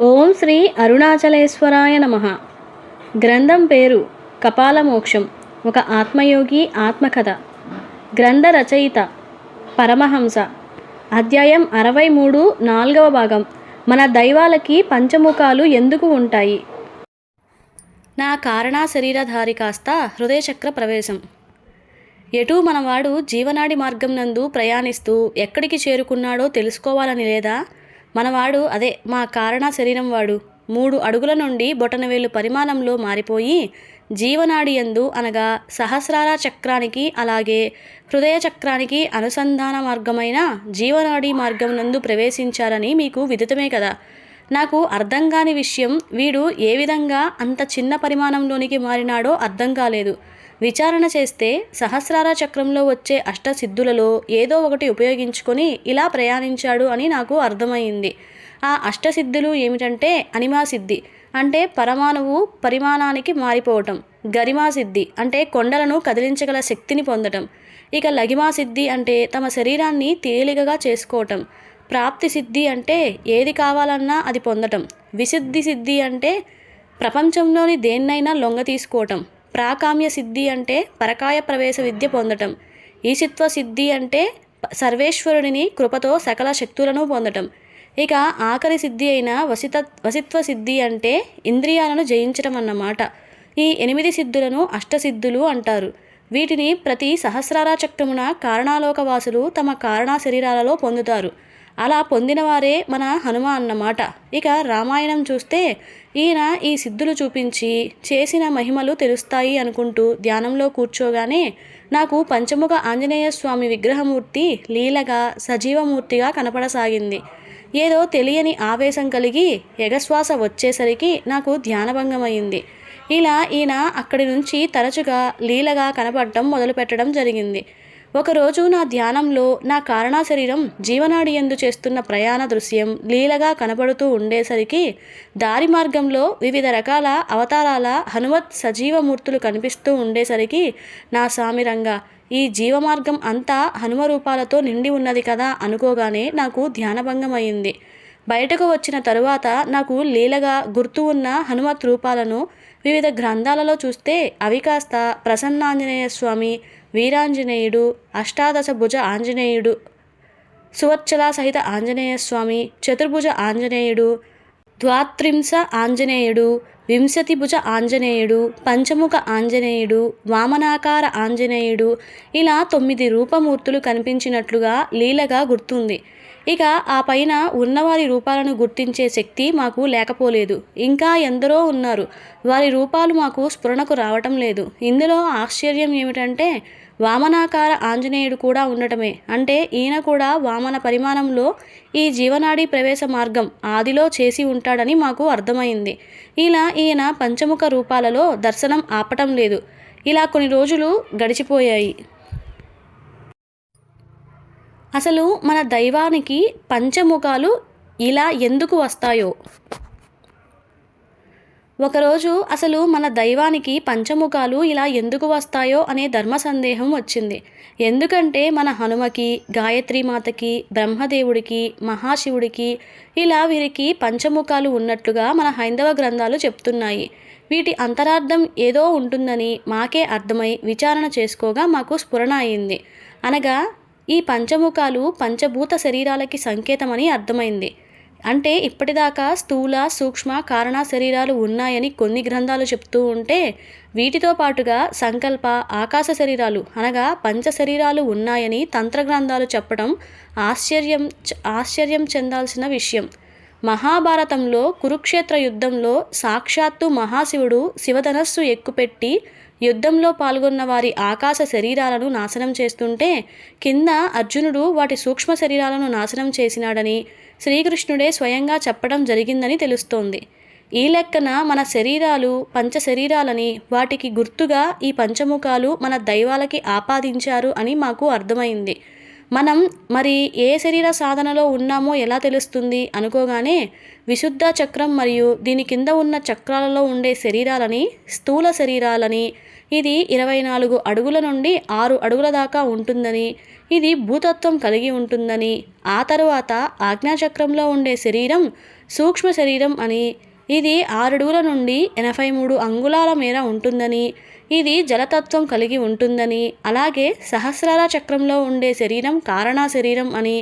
ఓం శ్రీ అరుణాచలేశ్వరాయ నమ. గ్రంథం పేరు కపాలమోక్షం ఒక ఆత్మయోగి ఆత్మకథ. గ్రంథ రచయిత పరమహంస. అధ్యాయం అరవై మూడు నాలుగవ భాగం. మన దైవాలకి పంచముఖాలు ఎందుకు ఉంటాయి? నా కారణ శరీరధారి కాస్త హృదయచక్ర ప్రవేశం. ఎటూ మనవాడు జీవనాడి మార్గం నందు ప్రయాణిస్తూ ఎక్కడికి చేరుకున్నాడో తెలుసుకోవాలని లేదా మనవాడు అదే మా కారణ శరీరం వాడు. మూడు అడుగుల నుండి బొటనవేలు పరిమాణంలో మారిపోయి జీవనాడి యందు అనగా సహస్రార చక్రానికి అలాగే హృదయ చక్రానికి అనుసంధాన మార్గమైన జీవనాడి మార్గం నందు ప్రవేశించారని మీకు విదితమే కదా. నాకు అర్థం కాని విషయం వీడు ఏ విధంగా అంత చిన్న పరిమాణంలోనికి మారినాడో అర్థం కాలేదు. విచారణ చేస్తే సహస్రార చక్రంలో వచ్చే అష్టసిద్ధులలో ఏదో ఒకటి ఉపయోగించుకొని ఇలా ప్రయాణించాడు అని నాకు అర్థమైంది. ఆ అష్టసిద్ధులు ఏమిటంటే అనిమా సిద్ధి అంటే పరమాణువు పరిమాణానికి మారిపోవటం గరిమా సిద్ధి అంటే కొండలను కదిలించగల శక్తిని పొందటం. ఇక లగిమా సిద్ధి అంటే తమ శరీరాన్ని తేలికగా చేసుకోవటం. ప్రాప్తి సిద్ధి అంటే ఏది కావాలన్నా అది పొందటం. విసిద్ధి సిద్ధి అంటే ప్రపంచంలోని దేన్నైనా లొంగ తీసుకోవటం. ప్రాకామ్య సిద్ధి అంటే పరకాయ ప్రవేశ విద్య పొందటం. ఈశిత్వ సిద్ధి అంటే సర్వేశ్వరుడిని కృపతో సకల శక్తులను పొందటం. ఇక ఆఖరి సిద్ధి అయిన వసిత వసిత్వ సిద్ధి అంటే ఇంద్రియాలను జయించటం అన్నమాట. ఈ ఎనిమిది సిద్ధులను అష్టసిద్ధులు అంటారు. వీటిని ప్రతి సహస్రార చక్రమున కారణాలోకవాసులు తమ కారణా శరీరాలలో పొందుతారు. అలా పొందినవారే మన హనుమ అన్నమాట. ఇక రామాయణం చూస్తే ఈయన ఈ సిద్ధులు చూపించి చేసిన మహిమలు తెలుస్తాయి అనుకుంటూ ధ్యానంలో కూర్చోగానే నాకు పంచముఖ ఆంజనేయ స్వామి విగ్రహమూర్తి లీలగా సజీవమూర్తిగా కనపడసాగింది. ఏదో తెలియని ఆవేశం కలిగి ఎగశ్వాస వచ్చేసరికి నాకు ధ్యానభంగమైంది. ఇలా ఈయన అక్కడి నుంచి తరచుగా లీలగా కనపడటం మొదలుపెట్టడం జరిగింది. ఒకరోజు నా ధ్యానంలో నా కారణా శరీరం జీవనాడి ఎందు చేస్తున్న ప్రయాణ దృశ్యం లీలగా కనబడుతూ ఉండేసరికి దారి మార్గంలో వివిధ రకాల అవతారాల హనుమత్ సజీవమూర్తులు కనిపిస్తూ ఉండేసరికి నా సామిరంగా ఈ జీవమార్గం అంతా హనుమ రూపాలతో నిండి ఉన్నది కదా అనుకోగానే నాకు ధ్యానభంగమైంది బయటకు వచ్చిన తరువాత నాకు లీలగా గుర్తు ఉన్న హనుమత్ రూపాలను వివిధ గ్రంథాలలో చూస్తే అవి కాస్త ప్రసన్నాంజనేయ స్వామి వీరాంజనేయుడు అష్టాదశ భుజ ఆంజనేయుడు సువచ్చల సహిత ఆంజనేయ స్వామి చతుర్భుజ ఆంజనేయుడు ద్వాత్రింశ ఆంజనేయుడు వింశతి భుజ ఆంజనేయుడు పంచముఖ ఆంజనేయుడు వామనాకార ఆంజనేయుడు ఇలా తొమ్మిది రూపమూర్తులు కనిపించినట్లుగా లీలగా గుర్తుంది. ఇక ఆ పైన ఉన్నవారి రూపాలను గుర్తించే శక్తి మాకు లేకపోలేదు. ఇంకా ఎందరో ఉన్నారు. వారి రూపాలు మాకు స్ఫురణకు రావటం లేదు. ఇందులో ఆశ్చర్యం ఏమిటంటే వామనాకార ఆంజనేయుడు కూడా ఉండటమే. అంటే ఈయన కూడా వామన పరిమాణంలో ఈ జీవనాడి ప్రవేశ మార్గం ఆదిలో చేసి ఉంటాడని మాకు అర్థమైంది. ఇలా ఈయన పంచముఖ రూపాలలో దర్శనం ఆపటం లేదు. ఇలా కొన్ని రోజులు గడిచిపోయాయి. అసలు మన దైవానికి పంచముఖాలు ఇలా ఎందుకు వస్తాయో? ఒకరోజు అసలు మన దైవానికి పంచముఖాలు ఇలా ఎందుకు వస్తాయో అనే ధర్మ సందేహం వచ్చింది. ఎందుకంటే మన హనుమకి గాయత్రి మాతకి బ్రహ్మదేవుడికి మహాశివుడికి ఇలా వీరికి పంచముఖాలు ఉన్నట్లుగా మన హైందవ గ్రంథాలు చెప్తున్నాయి. వీటి అంతరార్థం ఏదో ఉంటుందని మాకే అర్థమై విచారణ చేసుకోగా మాకు స్ఫురణ అయింది. అనగా ఈ పంచముఖాలు పంచభూత శరీరాలకి సంకేతమని అర్థమైంది. అంటే ఇప్పటిదాకా స్థూల సూక్ష్మ కారణ శరీరాలు ఉన్నాయని కొన్ని గ్రంథాలు చెప్తూ ఉంటే వీటితో పాటుగా సంకల్ప ఆకాశ శరీరాలు అనగా పంచ శరీరాలు ఉన్నాయని తంత్ర గ్రంథాలు చెప్పడం ఆశ్చర్యం ఆశ్చర్యం చెందాల్సిన విషయం. మహాభారతంలో కురుక్షేత్ర యుద్ధంలో సాక్షాత్తు మహాశివుడు శివధనస్సు ఎక్కుపెట్టి యుద్ధంలో పాల్గొన్న వారి ఆకాశ శరీరాలను నాశనం చేస్తుంటే కింద అర్జునుడు వాటి సూక్ష్మ శరీరాలను నాశనం చేసినాడని శ్రీకృష్ణుడే స్వయంగా చెప్పడం జరిగిందని తెలుస్తోంది. ఈ లెక్కన మన శరీరాలు పంచ శరీరాలని వాటికి గుర్తుగా ఈ పంచముఖాలు మన దైవాలకి ఆపాదించారు అని మాకు అర్థమైంది. మనం మరి ఏ శరీర సాధనలో ఉన్నామో ఎలా తెలుస్తుంది? అనుకోగానే విశుద్ధ చక్రం మరియు దీని కింద ఉన్న చక్రాలలో ఉండే శరీరాలని స్థూల శరీరాలని ఇది ఇరవై నాలుగు అడుగుల నుండి ఆరు అడుగుల దాకా ఉంటుందని ఇది భూతత్వం కలిగి ఉంటుందని ఆ తరువాత ఆజ్ఞాచక్రంలో ఉండే శరీరం సూక్ష్మ శరీరం అని ఇది ఆరడుగుల నుండి ఎనభై మూడు అంగుళాల మేర ఉంటుందని ఇది జలతత్వం కలిగి ఉంటుందని అలాగే సహస్రాల చక్రంలో ఉండే శరీరం కారణ శరీరం అని.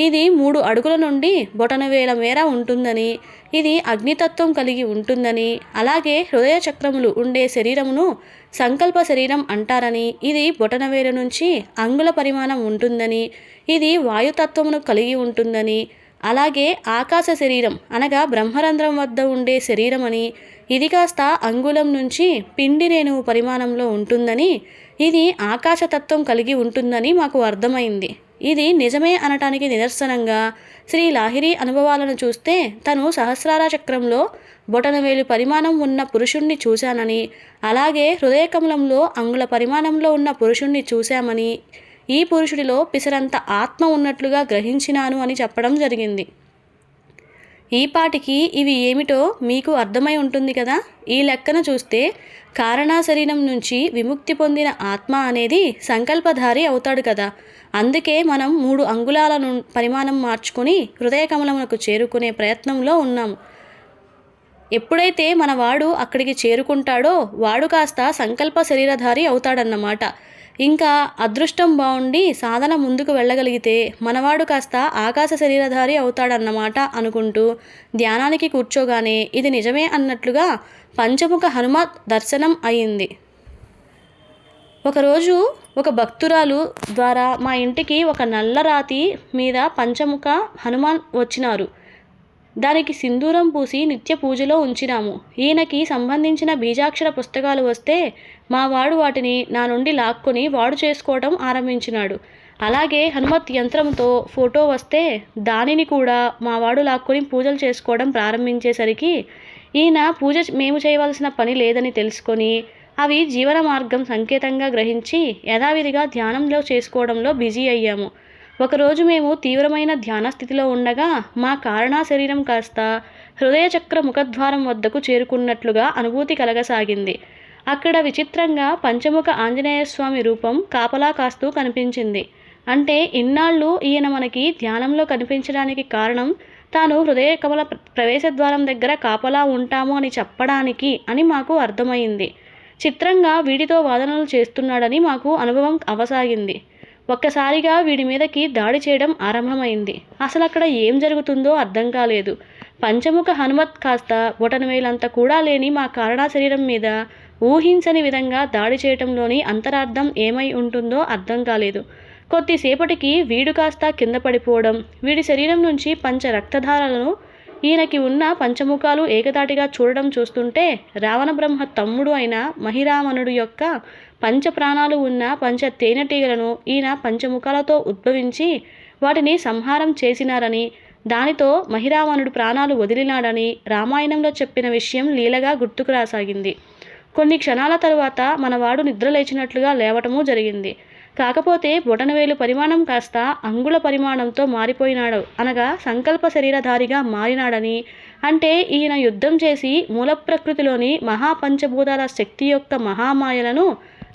ఇది మూడు అడుగుల నుండి బొటనవేల మేర ఉంటుందని ఇది అగ్నితత్వం కలిగి ఉంటుందని అలాగే హృదయ చక్రములు ఉండే శరీరమును సంకల్ప శరీరం అంటారని ఇది బొటనవేల నుంచి అంగుళ పరిమాణం ఉంటుందని ఇది వాయుతత్వమును కలిగి ఉంటుందని అలాగే ఆకాశ శరీరం అనగా బ్రహ్మరంధ్రం వద్ద ఉండే శరీరం అని ఇది కాస్త అంగుళం నుంచి పిండి రేణువు పరిమాణంలో ఉంటుందని ఇది ఆకాశతత్వం కలిగి ఉంటుందని మాకు అర్థమైంది. ఇది నిజమే అనటానికి నిదర్శనంగా శ్రీ లాహిరి అనుభవాలను చూస్తే తను సహస్రార చక్రంలో బొటనవేలు పరిమాణం ఉన్న పురుషుణ్ణి చూశానని అలాగే హృదయకమలంలో అంగుళ పరిమాణంలో ఉన్న పురుషుణ్ణి చూశామని ఈ పురుషుడిలో పిసరంత ఆత్మ ఉన్నట్లుగా గ్రహించినాను అని చెప్పడం జరిగింది. ఈపాటికి ఇవి ఏమిటో మీకు అర్థమై ఉంటుంది కదా? ఈ లెక్కన చూస్తే కారణా శరీరం నుంచి విముక్తి పొందిన ఆత్మ అనేది సంకల్పధారి అవుతాడు కదా. అందుకే మనం మూడు అంగుళాల పరిమాణం మార్చుకొని హృదయ కమలమునకు చేరుకునే ప్రయత్నంలో ఉన్నాము ఎప్పుడైతే మన వాడు అక్కడికి చేరుకుంటాడో వాడు కాస్త సంకల్ప శరీరధారి అవుతాడన్నమాట. ఇంకా అదృష్టం బాగుండి సాధన ముందుకు వెళ్ళగలిగితే మనవాడు కాస్త ఆకాశ శరీరధారి అవుతాడన్నమాట అనుకుంటూ ధ్యానానికి కూర్చోగానే ఇది నిజమే అన్నట్లుగా పంచముఖ హనుమ దర్శనం అయింది. ఒకరోజు ఒక భక్తురాలు ద్వారా మా ఇంటికి ఒక నల్ల రాతి మీద పంచముఖ హనుమాన్ వచ్చినారు. దానికి సింధూరం పూసి నిత్య పూజలో ఉంచినాము. ఈయనకి సంబంధించిన బీజాక్షర పుస్తకాలు వస్తే మా వాడు వాటిని నా నుండి లాక్కొని వాడు చేసుకోవడం ఆరంభించినాడు. అలాగే హనుమత్ యంత్రంతో ఫోటో వస్తే దానిని కూడా మా వాడు లాక్కొని పూజలు చేసుకోవడం ప్రారంభించేసరికి ఈయన పూజ మేము చేయవలసిన పని లేదని తెలుసుకొని అవి జీవన మార్గం సంకేతంగా గ్రహించి యథావిధిగా ధ్యానంలో చేసుకోవడంలో బిజీ అయ్యాము. ఒకరోజు మేము తీవ్రమైన ధ్యాన స్థితిలో ఉండగా మా కారణా శరీరం కాస్త హృదయచక్ర ముఖద్వారం వద్దకు చేరుకున్నట్లుగా అనుభూతి కలగసాగింది. అక్కడ విచిత్రంగా పంచముఖ ఆంజనేయ స్వామి రూపం కాపలా కాస్తూ కనిపించింది. అంటే ఇన్నాళ్ళు ఈయన మనకి ధ్యానంలో కనిపించడానికి కారణం తాను హృదయ కమల ప్రవేశద్వారం దగ్గర కాపలా ఉంటాము అని చెప్పడానికి అని మాకు అర్థమైంది. చిత్రంగా వీడితో వాదనలు చేస్తున్నాడని మాకు అనుభవం అవసాగింది. ఒక్కసారిగా వీడి మీదకి దాడి చేయడం ఆరంభమైంది. అసలు అక్కడ ఏం జరుగుతుందో అర్థం కాలేదు. పంచముఖ హనుమత్ కాస్త బొటనవేలంత కూడా లేని మా కారణా శరీరం మీద ఊహించని విధంగా దాడి చేయటంలోని అంతరార్థం ఏమై ఉంటుందో అర్థం కాలేదు. కొద్దిసేపటికి వీడు కాస్త కింద పడిపోవడం వీడి శరీరం నుంచి పంచ రక్తధారలను ఈయనకి ఉన్న పంచముఖాలు ఏకతాటిగా చూడడం చూస్తుంటే రావణ బ్రహ్మ తమ్ముడు అయిన మహిరామణుడు యొక్క పంచ ప్రాణాలు ఉన్న పంచ తేనెటీగలను ఈయన పంచముఖాలతో ఉద్భవించి వాటిని సంహారం చేసినారని దానితో మహిరావణుడు ప్రాణాలు వదిలినాడని రామాయణంలో చెప్పిన విషయం లీలగా గుర్తుకు రాసాగింది. కొన్ని క్షణాల తరువాత మనవాడు నిద్రలేచినట్లుగా లేవటము జరిగింది. కాకపోతే బొటనవేలు పరిమాణం కాస్త అంగుళ పరిమాణంతో మారిపోయినాడు. అనగా సంకల్ప శరీరధారిగా మారినాడని అంటే ఈయన యుద్ధం చేసి మూల ప్రకృతిలోని మహాపంచభూతాల శక్తి యొక్క మహామాయలను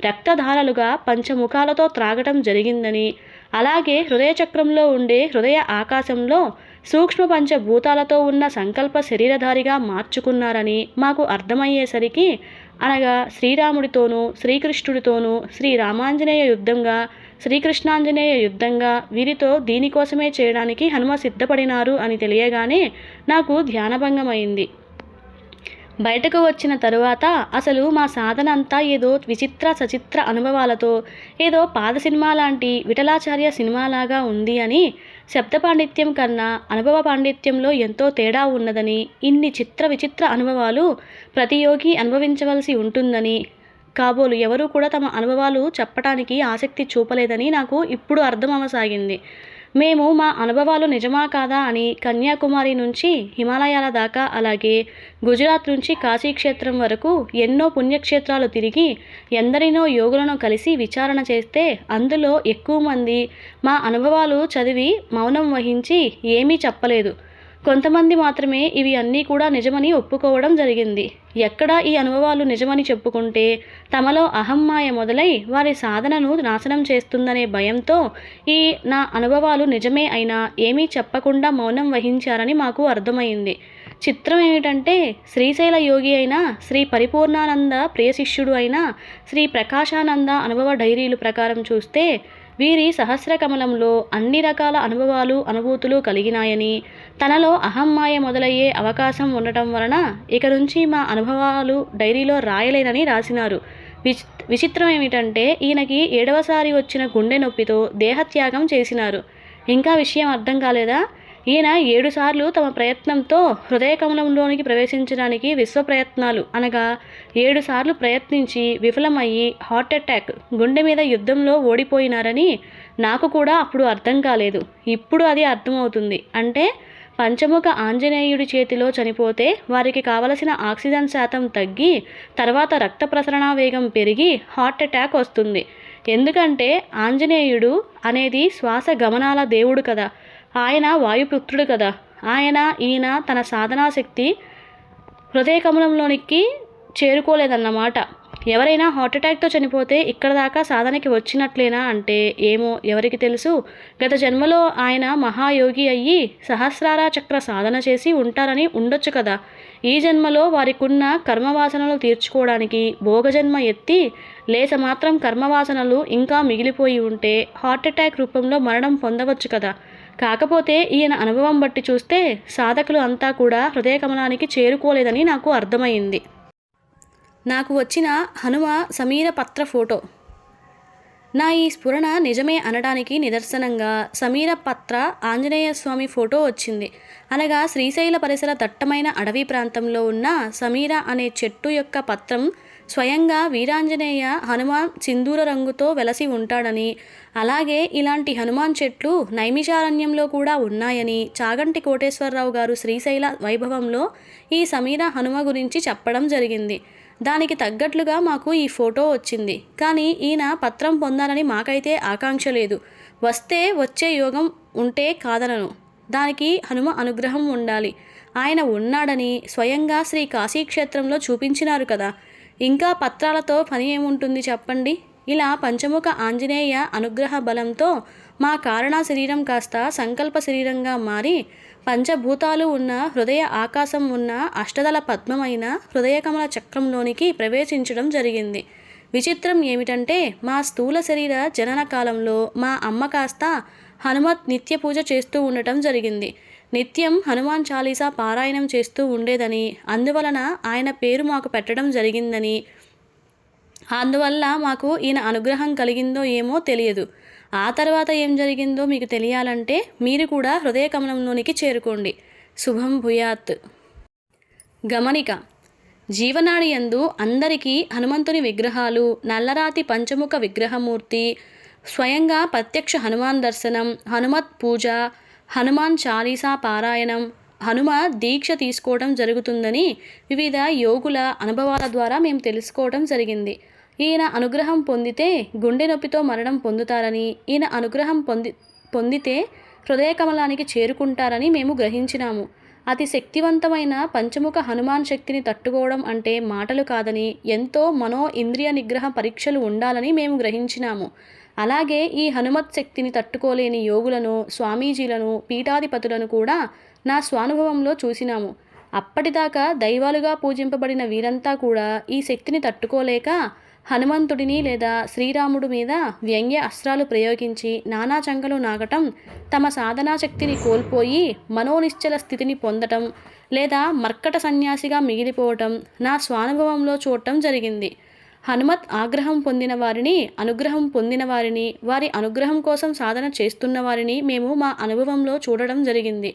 రక్తధారలుగా పంచముఖాలతో త్రాగటం జరిగిందని అలాగే హృదయచక్రంలో ఉండే హృదయ ఆకాశంలో సూక్ష్మ పంచభూతాలతో ఉన్న సంకల్ప శరీరధారిగా మార్చుకున్నారని మాకు అర్థమయ్యేసరికి అనగా శ్రీరాముడితోనూ శ్రీకృష్ణుడితోనూ శ్రీ రామాంజనేయ యుద్ధంగా శ్రీకృష్ణాంజనేయ యుద్ధంగా వీరితో దీనికోసమే చేయడానికి హనుమ సిద్ధపడినారు అని తెలియగానే నాకు ధ్యానభంగమైంది. బయటకు వచ్చిన తరువాత అసలు మా సాధన అంతా ఏదో విచిత్ర సచిత్ర అనుభవాలతో ఏదో పాద సినిమా లాంటి విఠలాచార్య సినిమాలాగా ఉంది అని శబ్ద పాండిత్యం కన్నా అనుభవ పాండిత్యంలో ఎంతో తేడా ఉన్నదని ఇన్ని చిత్ర విచిత్ర అనుభవాలు ప్రతి యోగి అనుభవించవలసి ఉంటుందని కాబోలు ఎవరూ కూడా తమ అనుభవాలు చెప్పటానికి ఆసక్తి చూపలేదని నాకు ఇప్పుడు అర్థం అవసాగింది మేము మా అనుభవాలు నిజమా కాదా అని కన్యాకుమారి నుంచి హిమాలయాల దాకా అలాగే గుజరాత్ నుంచి కాశీక్షేత్రం వరకు ఎన్నో పుణ్యక్షేత్రాలు తిరిగి ఎందరినో యోగులను కలిసి విచారణ చేస్తే అందులో ఎక్కువ మంది మా అనుభవాలు చదివి మౌనం వహించి ఏమీ చెప్పలేదు. కొంతమంది మాత్రమే ఇవి అన్నీ కూడా నిజమని ఒప్పుకోవడం జరిగింది. ఎక్కడ ఈ అనుభవాలు నిజమని చెప్పుకుంటే తమలో అహమ్మాయ మొదలై వారి సాధనను నాశనం చేస్తుందనే భయంతో ఈ నా అనుభవాలు నిజమే అయినా ఏమీ చెప్పకుండా మౌనం వహించారని మాకు అర్థమైంది. చిత్రం ఏమిటంటే శ్రీశైల యోగి అయిన శ్రీ పరిపూర్ణానంద ప్రియ శిష్యుడు అయిన శ్రీ ప్రకాశానంద అనుభవ డైరీలు ప్రకారం చూస్తే వీరి సహస్ర కమలంలో అన్ని రకాల అనుభవాలు అనుభూతులు కలిగినాయని. తనలో అహమ్మాయ మొదలయ్యే అవకాశం ఉండటం వలన ఇక నుంచి మా అనుభవాలు డైరీలో రాయలేనని రాసినారు. విచి విచిత్రం ఏమిటంటే ఈయనకి ఏడవసారి వచ్చిన గుండె నొప్పితో దేహత్యాగం చేసినారు. ఇంకా విషయం అర్థం కాలేదా? ఈయన ఏడుసార్లు తమ ప్రయత్నంతో హృదయ కమలంలోనికి ప్రవేశించడానికి విశ్వ ప్రయత్నాలు అనగా ఏడుసార్లు ప్రయత్నించి విఫలమయ్యి హార్ట్ అటాక్ గుండె మీద యుద్ధంలో ఓడిపోయినారని నాకు కూడా అప్పుడు అర్థం కాలేదు. ఇప్పుడు అది అర్థమవుతుంది. అంటే పంచముఖ ఆంజనేయుడి చేతిలో చనిపోతే వారికి కావలసిన ఆక్సిజన్ శాతం తగ్గి తర్వాత రక్త ప్రసరణ వేగం పెరిగి హార్ట్ అటాక్ వస్తుంది. ఎందుకంటే ఆంజనేయుడు అనేది శ్వాస గమనాల దేవుడు కదా. ఆయన వాయుపుత్రుడు కదా. ఆయన ఈయన తన సాధనాశక్తి హృదయ కమలంలోనికి చేరుకోలేదన్నమాట. ఎవరైనా హార్ట్ అటాక్తో చనిపోతే ఇక్కడ దాకా సాధనకి వచ్చినట్లేనా అంటే ఏమో ఎవరికి తెలుసు. గత జన్మలో ఆయన మహాయోగి అయ్యి సహస్రార చక్ర సాధన చేసి ఉంటారని ఉండొచ్చు కదా. ఈ జన్మలో వారికున్న కర్మవాసనలు తీర్చుకోవడానికి భోగజన్మ ఎత్తి లేస మాత్రం కర్మవాసనలు ఇంకా మిగిలిపోయి ఉంటే హార్ట్ అటాక్ రూపంలో మరణం పొందవచ్చు కదా. కాకపోతే ఈయన అనుభవం బట్టి చూస్తే సాధకులు అంతా కూడా హృదయ కమలానికి చేరుకోలేదని నాకు అర్థమైంది. నాకు వచ్చిన హనుమ సమీర పత్ర ఫోటో. నా ఈ స్ఫురణ నిజమే అనడానికి నిదర్శనంగా సమీర పత్ర ఆంజనేయ స్వామి ఫోటో వచ్చింది. అనగా శ్రీశైల పరిసర దట్టమైన అడవి ప్రాంతంలో ఉన్న సమీర అనే చెట్టు యొక్క పత్రం స్వయంగా వీరాంజనేయ హనుమాన్ సింధూర రంగుతో వెలసి ఉంటాడని అలాగే ఇలాంటి హనుమాన్ చెట్లు నైమిషారణ్యంలో కూడా ఉన్నాయని చాగంటి కోటేశ్వరరావు గారు శ్రీశైల వైభవంలో ఈ సమీర హనుమ గురించి చెప్పడం జరిగింది. దానికి తగ్గట్లుగా మాకు ఈ ఫోటో వచ్చింది. కానీ ఈయన పత్రం పొందాలని మాకైతే ఆకాంక్ష లేదు. వస్తే వచ్చే యోగం ఉంటే కాదనను. దానికి హనుమ అనుగ్రహం ఉండాలి. ఆయన ఉన్నాడని స్వయంగా శ్రీ కాశీక్షేత్రంలో చూపించినారు కదా. ఇంకా పత్రాలతో పని ఏముంటుంది చెప్పండి? ఇలా పంచముఖ ఆంజనేయ అనుగ్రహ బలంతో మా కారణ శరీరం కాస్త సంకల్ప శరీరంగా మారి పంచభూతాలు ఉన్న హృదయ ఆకాశం ఉన్న అష్టదల పద్మమైన హృదయకమల చక్రంలోనికి ప్రవేశించడం జరిగింది. విచిత్రం ఏమిటంటే మా స్థూల శరీర జనన కాలంలో మా అమ్మ కాస్త హనుమత్ నిత్య పూజ చేస్తూ ఉండటం జరిగింది. నిత్యం హనుమాన్ చాలీసా పారాయణం చేస్తూ ఉండేదని అందువలన ఆయన పేరు మాకు పెట్టడం జరిగిందని అందువల్ల మాకు ఈయన అనుగ్రహం కలిగిందో ఏమో తెలియదు. ఆ తర్వాత ఏం జరిగిందో మీకు తెలియాలంటే మీరు కూడా హృదయ కమలంలోనికి చేరుకోండి. శుభం భూయాత్. గమనిక. జీవనాడి ఎందు అందరికీ హనుమంతుని విగ్రహాలు నల్లరాతి పంచముఖ విగ్రహమూర్తి స్వయంగా ప్రత్యక్ష హనుమాన్ దర్శనం హనుమత్ పూజ హనుమాన్ చాలీసా పారాయణం హనుమ దీక్ష తీసుకోవడం జరుగుతుందని వివిధ యోగుల అనుభవాల ద్వారా మేము తెలుసుకోవడం జరిగింది. ఈయన అనుగ్రహం పొందితే గుండె నొప్పితో మరణం పొందుతారని ఈయన అనుగ్రహం పొంది పొందితే హృదయ కమలానికి చేరుకుంటారని మేము గ్రహించినాము. అతి శక్తివంతమైన పంచముఖ హనుమాన్ శక్తిని తట్టుకోవడం అంటే మాటలు కాదని ఎంతో మనో ఇంద్రియ నిగ్రహ పరీక్షలు ఉండాలని మేము గ్రహించినాము. అలాగే ఈ హనుమత్ శక్తిని తట్టుకోలేని యోగులను స్వామీజీలను పీఠాధిపతులను కూడా నా స్వానుభవంలో చూసినాము. అప్పటిదాకా దైవాలుగా పూజింపబడిన వీరంతా కూడా ఈ శక్తిని తట్టుకోలేక హనుమంతుడిని లేదా శ్రీరాముడు మీద వ్యంగ్య అస్త్రాలు ప్రయోగించి నానా చంకలు నాగటం తమ సాధనా శక్తిని కోల్పోయి మనోనిశ్చల స్థితిని పొందటం లేదా మర్కట సన్యాసిగా మిగిలిపోవటం నా స్వానుభవంలో చూడటం జరిగింది. హనుమత్ ఆగ్రహం పొందిన వారిని అనుగ్రహం పొందిన వారిని వారి అనుగ్రహం కోసం సాధన చేస్తున్న వారిని మేము మా అనుభవంలో చూడడం జరిగింది.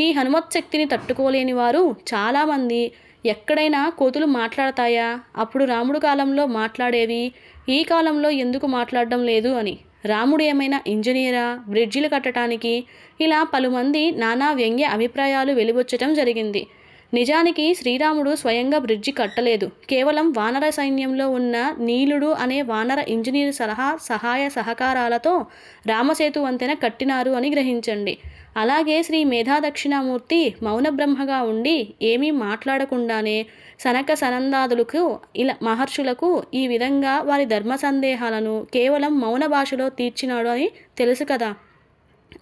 ఈ హనుమత్ శక్తిని తట్టుకోలేని వారు చాలామంది. ఎక్కడైనా కోతులు మాట్లాడతాయా? అప్పుడు రాముడు కాలంలో మాట్లాడేవి ఈ కాలంలో ఎందుకు మాట్లాడడం లేదు అని. రాముడు ఏమైనా ఇంజనీరా? బ్రిడ్జిలు కట్టడానికి ఇలా పలుమంది నానా వ్యంగ్య అభిప్రాయాలు వెలువచ్చటం జరిగింది. నిజానికి శ్రీరాముడు స్వయంగా బ్రిడ్జి కట్టలేదు. కేవలం వానర సైన్యంలో ఉన్న నీలుడు అనే వానర ఇంజనీర్ సలహా సహాయ సహకారాలతో రామసేతు వంతెన కట్టినారు అని గ్రహించండి. అలాగే శ్రీ మేధా దక్షిణామూర్తి మౌన బ్రహ్మగా ఉండి ఏమీ మాట్లాడకుండానే సనక సనందాదులకు ఇలా మహర్షులకు ఈ విధంగా వారి ధర్మ సందేహాలను కేవలం మౌన భాషలో తీర్చినాడు అని తెలుసు కదా.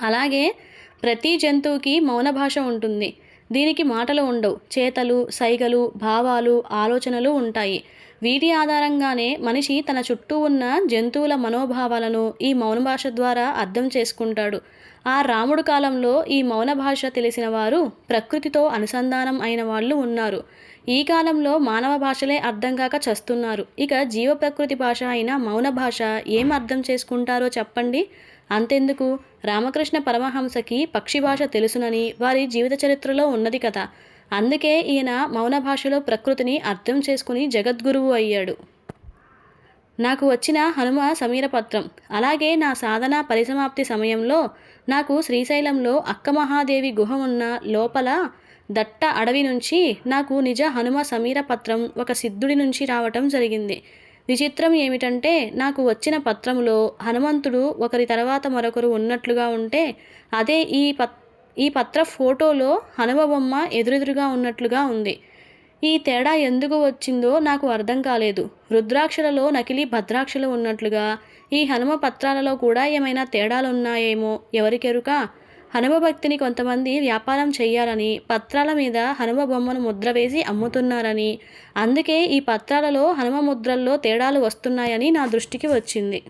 అలాగే ప్రతి జంతువుకి మౌన భాష ఉంటుంది. దీనికి మాటలు ఉండవు. చేతలు సైగలు భావాలు ఆలోచనలు ఉంటాయి. వీటి ఆధారంగానే మనిషి తన చుట్టూ ఉన్న జంతువుల మనోభావాలను ఈ మౌన భాష ద్వారా అర్థం చేసుకుంటాడు. ఆ రాముడు కాలంలో ఈ మౌన భాష తెలిసిన వారు ప్రకృతితో అనుసంధానం అయిన వాళ్ళు ఉన్నారు. ఈ కాలంలో మానవ భాషలే అర్థం కాక చస్తున్నారు. ఇక జీవ ప్రకృతి భాష అయిన మౌన భాష ఏం అర్థం చేసుకుంటారో చెప్పండి? అంతెందుకు? రామకృష్ణ పరమహంసకి పక్షి భాష తెలుసునని వారి జీవిత చరిత్రలో ఉన్నది కదా అందుకే ఈయన మౌన భాషలో ప్రకృతిని అర్థం చేసుకుని జగద్గురువు అయ్యాడు. నాకు వచ్చిన హనుమ సమీర పత్రం అలాగే నా సాధన పరిసమాప్తి సమయంలో నాకు శ్రీశైలంలో అక్క మహాదేవి గుహ ఉన్న లోపల దట్ట అడవి నుంచి నాకు నిజ హనుమ సమీర పత్రం ఒక సిద్ధుడి నుంచి రావటం జరిగింది. విచిత్రం ఏమిటంటే నాకు వచ్చిన పత్రములో హనుమంతుడు ఒకరి తర్వాత మరొకరు ఉన్నట్లుగా ఉంటే అదే ఈ పత్ ఈ పత్ర ఫోటోలో హనుమ బొమ్మ ఎదురెదురుగా ఉన్నట్లుగా ఉంది. ఈ తేడా ఎందుకు వచ్చిందో నాకు అర్థం కాలేదు. రుద్రాక్షలలో నకిలీ భద్రాక్షలు ఉన్నట్లుగా ఈ హనుమ పత్రాలలో కూడా ఏమైనా తేడాలు ఉన్నాయేమో ఎవరికెరుక? హనుమ భక్తిని కొంతమంది వ్యాపారం చేయాలని పత్రాల మీద హనుమ బొమ్మను ముద్ర వేసి అమ్ముతున్నారని. అందుకే ఈ పత్రాలలో హనుమ ముద్రల్లో తేడాలు వస్తున్నాయని నా దృష్టికి వచ్చింది.